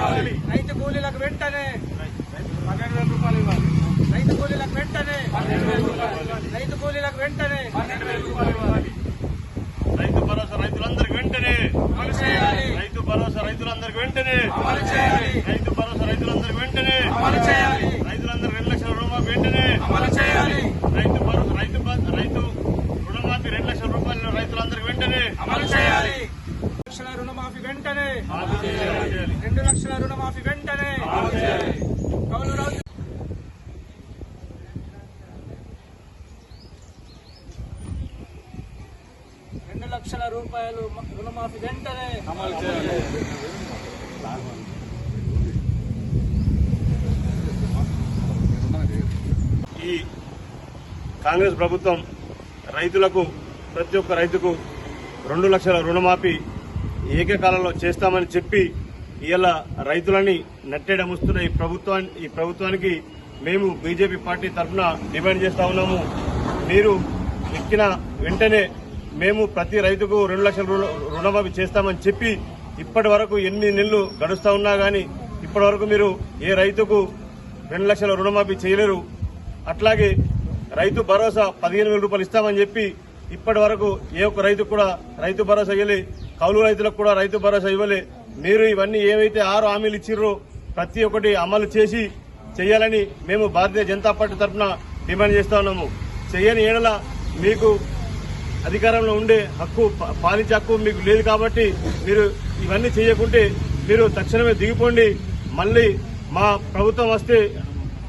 రైతు కూలీలకు వెంటనే పన్నెండు వేల రూపాయలు ఇవ్వాలి. రైతు కూలీలకు వెంటనే పన్నెండు వేల రూపాయలు రైతు కూలీలకు వెంటనే పన్నెండు వేల రూపాయలు ఇవ్వాలి. రైతు భరోసా రైతులందరికి వెంటనే. అమలు చేయాలి రైతు భరోసా రైతులందరికీ వెంటనే. అమలు చేయాలి రైతు భరోసా రైతులందరికీ వెంటనే. అమలు చేయాలి రైతులందరూ రెండు లక్షల రూపాయలు వెంటనే. అమలు చేయాలి రైతు భరోసా రైతు రైతు రుణమాఫీ రెండు లక్షల రూపాయలు రైతులందరికీ వెంటనే. అమలు చేయాలి లక్షల రుణమాఫీ వెంటనే. రుణమాఫీ వెంటనే. కౌలు రైతు రెండు లక్షల రూపాయలు రుణమాఫీ వెంటనే. అమలు చేయాలి ఈ కాంగ్రెస్ ప్రభుత్వం రైతులకు ప్రతి ఒక్క రైతుకు రెండు లక్షల రుణమాఫీ ఏకకాలంలో చేస్తామని చెప్పి ఇవాళ రైతులని నట్టేడముస్తున్న ఈ ప్రభుత్వాన్ని ఈ ప్రభుత్వానికి మేము బీజేపీ పార్టీ తరఫున డిమాండ్ చేస్తా ఉన్నాము. మీరు ఎక్కిన వెంటనే మేము ప్రతి రైతుకు రెండు లక్షల రుణమాఫీ చేస్తామని చెప్పి ఇప్పటి వరకు ఎన్ని నెలలు గడుస్తా ఉన్నా గానీ ఇప్పటి వరకు మీరు ఏ రైతుకు రెండు లక్షల రుణమాఫీ చేయలేరు. అట్లాగే రైతు భరోసా పదిహేను వేల రూపాయలు ఇస్తామని చెప్పి ఇప్పటి వరకు ఏ ఒక్క రైతు కూడా రైతు భరోసా ఇవ్వలే కౌలు రైతులకు కూడా రైతు భరోసా ఇవ్వలే. మీరు ఇవన్నీ ఏవైతే ఆరు హామీలు ఇచ్చిర్రో ప్రతి ఒక్కటి అమలు చేసి చేయాలని మేము భారతీయ జనతా పార్టీ తరఫున డిమాండ్ చేస్తా ఉన్నాము. చేయని ఏడల మీకు అధికారంలో ఉండే హక్కు పాలించే హక్కు మీకు లేదు కాబట్టి మీరు ఇవన్నీ చేయకుంటే మీరు తక్షణమే దిగిపోండి. మళ్ళీ మా ప్రభుత్వం వస్తే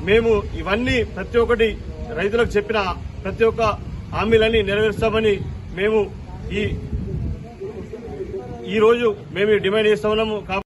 మేము ఇవన్నీ ప్రతి ఒక్కటి రైతులకు చెప్పిన ప్రతి ఒక్క హామీలన్నీ నెరవేరుస్తామని మేము ఈ ఈ రోజు మేము డిమాండ్ చేస్తా ఉన్నాము. కాబట్టి